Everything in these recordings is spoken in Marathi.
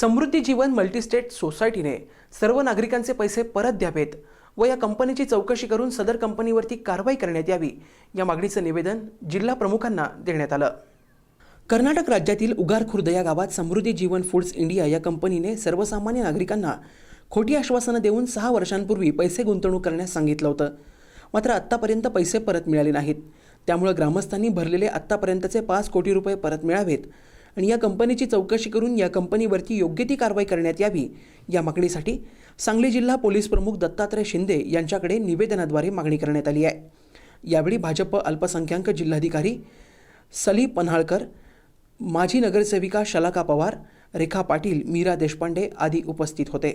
समृद्धी जीवन मल्टीस्टेट सोसायटीने सर्व नागरिकांचे पैसे परत द्यावेत व या कंपनीची चौकशी करून सदर कंपनीवरती कारवाई करण्यात यावी या मागणीचं निवेदन जिल्हा प्रमुखांना देण्यात आलं. कर्नाटक राज्यातील उगार खुर्द या गावात समृद्धी जीवन फूड्स इंडिया या कंपनीने सर्वसामान्य नागरिकांना खोटी आश्वासनं देऊन सहा वर्षांपूर्वी पैसे गुंतवणूक करण्यास सांगितलं होतं. मात्र आत्तापर्यंत पैसे परत मिळाले नाहीत. त्यामुळं ग्रामस्थांनी भरलेले आत्तापर्यंतचे पाच कोटी रुपये परत मिळावेत आणि या कंपनीची चौकशी करून या कंपनीवरती योग्य ती कारवाई करण्यात यावी. या मागणीसाठी सांगली जिल्हा पोलीस प्रमुख दत्तात्रय शिंदे यांच्याकडे निवेदनाद्वारे मागणी करण्यात आली आहे. यावेळी भाजप अल्पसंख्याक जिल्हाधिकारी सली पन्हाळकर माजी नगरसेविका शलाका पवार रेखा पाटील मीरा देशपांडे आदी उपस्थित होते.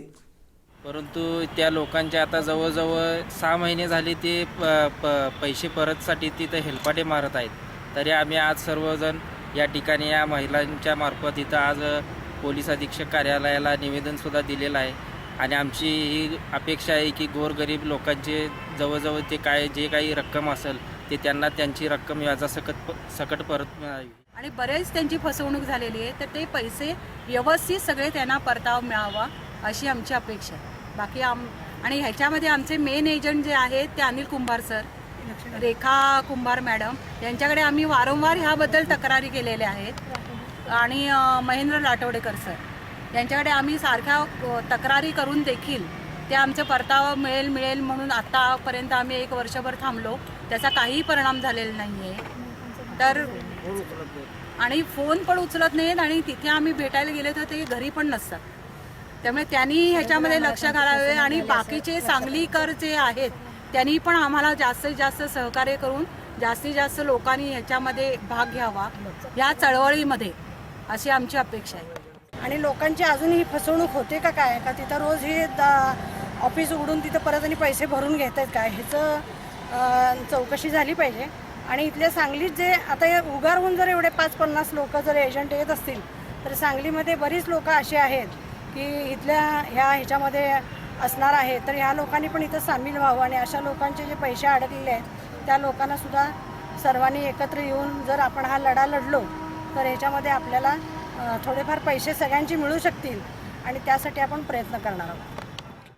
परंतु त्या लोकांचे आता जवळजवळ सहा महिने झाले ते प प पैसे परतसाठी तिथं हेलपाटे मारत आहेत. तरी आम्ही आज सर्वजण या ठिकाणी या महिलांच्या मार्फत इथं आज पोलीस अधीक्षक कार्यालयाला निवेदनसुद्धा दिलेलं आहे. आणि आमची ही अपेक्षा आहे की गोरगरीब लोकांचे जवळजवळ ते काय जे काही रक्कम असेल ते त्यांना त्यांची रक्कम व्याजासकट सकट परत मिळावी. आणि बरेच त्यांची फसवणूक झालेली आहे तर ते पैसे व्यवस्थित सगळे त्यांना परतावा मिळावा अशी आमची अपेक्षा आहे. बाकी आम आणि ह्याच्यामध्ये आमचे मेन एजंट जे आहेत ते अनिल कुंभार सर रेखा कुंभार मॅडम यांच्याकडे आम्ही वारंवार ह्याबद्दल तक्रारी केलेल्या आहेत. आणि महेंद्र लाटवडेकर सर यांच्याकडे आम्ही सारख्या तक्रारी करून देखील ते आमचे परतावा मिळेल मिळेल म्हणून आत्तापर्यंत आम्ही एक वर्षभर थांबलो. त्याचा काहीही परिणाम झालेला नाही आहे तर आणि फोन पण उचलत नाहीत आणि तिथे आम्ही भेटायला गेले तर ते घरी पण नसतात. त्यामुळे त्यांनी ह्याच्यामध्ये लक्ष घालावे आणि बाकीचे सांगलीकर जे आहेत त्यांनी पण आम्हाला जास्तीत जास्त सहकार्य करून जास्तीत जास्त लोकांनी ह्याच्यामध्ये भाग घ्यावा या चळवळीमध्ये अशी आमची अपेक्षा आहे. आणि लोकांची अजून ही फसवणूक होते का काय? का तिथं रोज हे ऑफिस उघडून तिथं परत आणि पैसे भरून घेत आहेत काय? ह्याचं चौकशी झाली पाहिजे. आणि इथल्या सांगलीत जे आता उगार उगारहून जर एवढे पाच पन्नास लोक जर एजंट येत असतील तर सांगलीमध्ये बरीच लोक अशी आहेत की इथल्या ह्या ह्याच्यामध्ये असणार आहे तर ह्या लोकांनी पण इथं सामील व्हावं आणि अशा लोकांचे जे पैसे अडकलेले आहेत त्या लोकांना सुद्धा सर्वांनी एकत्र येऊन जर आपण हा लढा लढलो तर ह्याच्यामध्ये आपल्याला थोडेफार पैसे सगळ्यांची मिळू शकतील आणि त्यासाठी आपण प्रयत्न करणार आहोत.